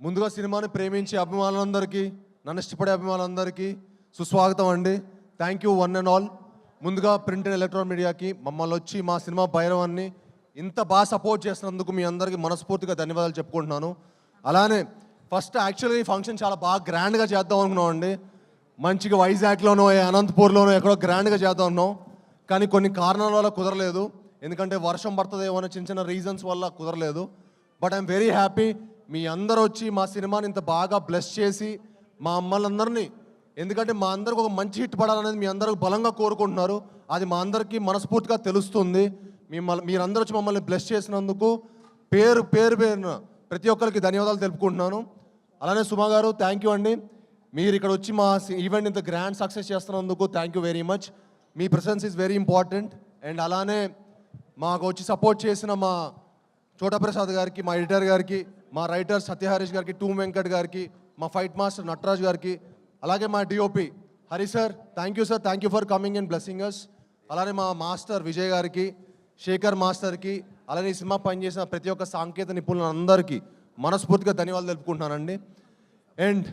ముందుగా సినిమాని ప్రేమించే అభిమానులందరికీ నన్ను ఇష్టపడే అభిమానులందరికీ సుస్వాగతం అండి. Thank you one and all ముందుగా ప్రింట్ అండ్ ఎలక్ట్రానిక్ మీడియాకి మమ్మల్ని వచ్చి మా సినిమా భైరవాన్ని ఇంత బాగా సపోర్ట్ చేసినందుకు మీ అందరికీ మనస్ఫూర్తిగా ధన్యవాదాలు చెప్పుకుంటున్నాను. అలానే ఫస్ట్ యాక్చువల్గా ఈ ఫంక్షన్ చాలా బాగా గ్రాండ్గా చేద్దాం అనుకున్నాం అండి. మంచిగా వైజాగ్లోనో అనంతపూర్లోనో ఎక్కడో గ్రాండ్గా చేద్దాం అనుకున్నాం. కానీ కొన్ని కారణాల వల్ల కుదరలేదు. ఎందుకంటే వర్షం పడుతుందేమో అనే చిన్న చిన్న రీజన్స్ వల్ల కుదరలేదు. బట్ ఐఎమ్ వెరీ హ్యాపీ మీ అందరూ వచ్చి మా సినిమాని ఇంత బాగా బ్లెస్ చేసి మా అమ్మలందరినీ ఎందుకంటే మా అందరికి ఒక మంచి హిట్ పడాలనేది మీ అందరూ బలంగా కోరుకుంటున్నారు. అది మా అందరికీ మనస్ఫూర్తిగా తెలుస్తుంది. మిమ్మల్ని మీరందరూ వచ్చి మమ్మల్ని బ్లెస్ చేసినందుకు పేరు పేరు పేరున ప్రతి ఒక్కరికి ధన్యవాదాలు తెలుపుకుంటున్నాను. అలానే సుమా గారు థ్యాంక్ యూ అండి. మీరు ఇక్కడ వచ్చి మా ఈవెంట్ ఇంత గ్రాండ్ సక్సెస్ చేస్తున్నందుకు thank you very much me presence is very important and అలానే మాకు వచ్చి సపోర్ట్ చేసిన మా చోటప్రసాద్ గారికి మా ఎడిటర్ గారికి మా రైటర్ సత్యహరీష్ గారికి టూ వెంకట్ గారికి మా ఫైట్ మాస్టర్ నటరాజ్ గారికి అలాగే మా DOP Hari sir thank you sir thank you for coming and blessing us అలానే మా మాస్టర్ విజయ్ గారికి శేఖర్ మాస్టర్కి అలానే ఈ సినిమా పనిచేసిన ప్రతి ఒక్క సాంకేతిక నిపుణులందరికీ మనస్ఫూర్తిగా ధన్యవాదాలు తెలుపుకుంటున్నానండి. అండ్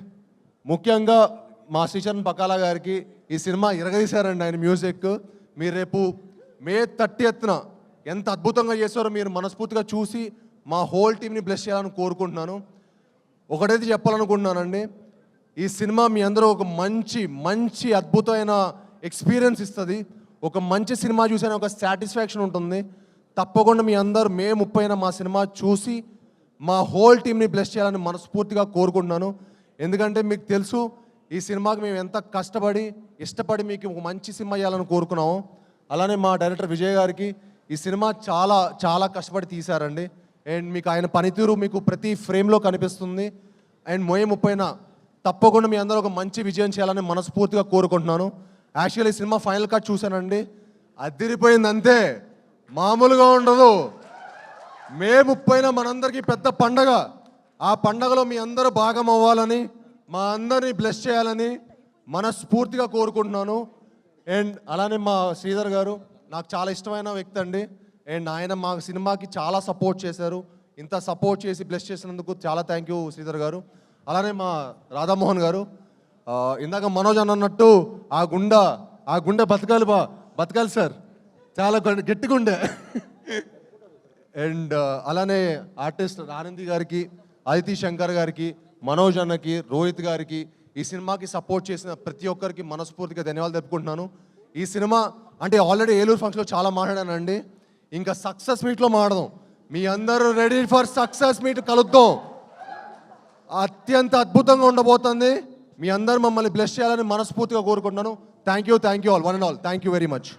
ముఖ్యంగా మా శ్రీచరణ్ బకాలా గారికి ఈ సినిమా ఇరగదీశారండి ఆయన మ్యూజిక్ మీరు రేపు మే థర్టీ ఎత్తున ఎంత అద్భుతంగా చేశారో మీరు మనస్ఫూర్తిగా చూసి మా హోల్ టీమ్ని బ్లెస్ చేయాలని కోరుకుంటున్నాను. ఒకటైతే చెప్పాలనుకుంటున్నానండి ఈ సినిమా మీ అందరూ ఒక మంచి మంచి అద్భుతమైన ఎక్స్పీరియన్స్ ఇస్తుంది. ఒక మంచి సినిమా చూసిన ఒక సాటిస్ఫాక్షన్ ఉంటుంది. తప్పకుండా మీ అందరు మే ముప్పైన మా సినిమా చూసి మా హోల్ టీమ్ని బ్లెస్ చేయాలని మనస్ఫూర్తిగా కోరుకుంటున్నాను. ఎందుకంటే మీకు తెలుసు ఈ సినిమాకి మేము ఎంత కష్టపడి ఇష్టపడి మీకు ఒక మంచి సినిమా చేయాలని కోరుకున్నాము. అలానే మా డైరెక్టర్ విజయ్ గారికి ఈ సినిమా చాలా చాలా కష్టపడి తీశారండి. అండ్ మీకు ఆయన పనితీరు మీకు ప్రతి ఫ్రేమ్లో కనిపిస్తుంది. అండ్ మోయే ముప్పైన తప్పకుండా మీ అందరూ ఒక మంచి విజయం చేయాలని మనస్ఫూర్తిగా కోరుకుంటున్నాను. యాక్చువల్లీ ఈ సినిమా ఫైనల్ కట్ చూశానండి. అదిరిపోయింది అంతే. మామూలుగా ఉండదు. మే ముప్పైన మనందరికీ పెద్ద పండగ. ఆ పండగలో మీ అందరూ భాగం అవ్వాలని మా అందరినీ బ్లెస్ చేయాలని మనస్ఫూర్తిగా కోరుకుంటున్నాను. అండ్ అలానే మా శ్రీధర్ గారు నాకు చాలా ఇష్టమైన వ్యక్తి అండి. అండ్ ఆయన మా సినిమాకి చాలా సపోర్ట్ చేశారు. ఇంత సపోర్ట్ చేసి బ్లెస్ చేసినందుకు చాలా థ్యాంక్ యూ శ్రీధర్ గారు. అలానే మా రాధామోహన్ గారు. ఇందాక మనోజ్ అన్న అన్నట్టు ఆ గుండె ఆ గుండె బతకాలి బా బతకాలి సార్. చాలా గట్టి- గుండె. అండ్ అలానే ఆర్టిస్ట్ ఆనంది గారికి అదితి శంకర్ గారికి మనోజ్ అన్నకి రోహిత్ గారికి ఈ సినిమాకి సపోర్ట్ చేసిన ప్రతి ఒక్కరికి మనస్ఫూర్తిగా ధన్యవాదాలు తెలుపుకుంటున్నాను. ఈ సినిమా అంటే ఆల్రెడీ ఏలూరు ఫంక్షన్లో చాలా మాట్లాడానండి. ఇంకా సక్సెస్ మీట్లో మాడదాం. మీ అందరూ రెడీ ఫర్ సక్సెస్ మీట్ కలుద్దాం. అత్యంత అద్భుతంగా ఉండబోతుంది. మీ అందరు మమ్మల్ని బ్లెస్ చేయాలని మనస్ఫూర్తిగా కోరుకుంటున్నాను. Thank you thank you all one and all thank you very much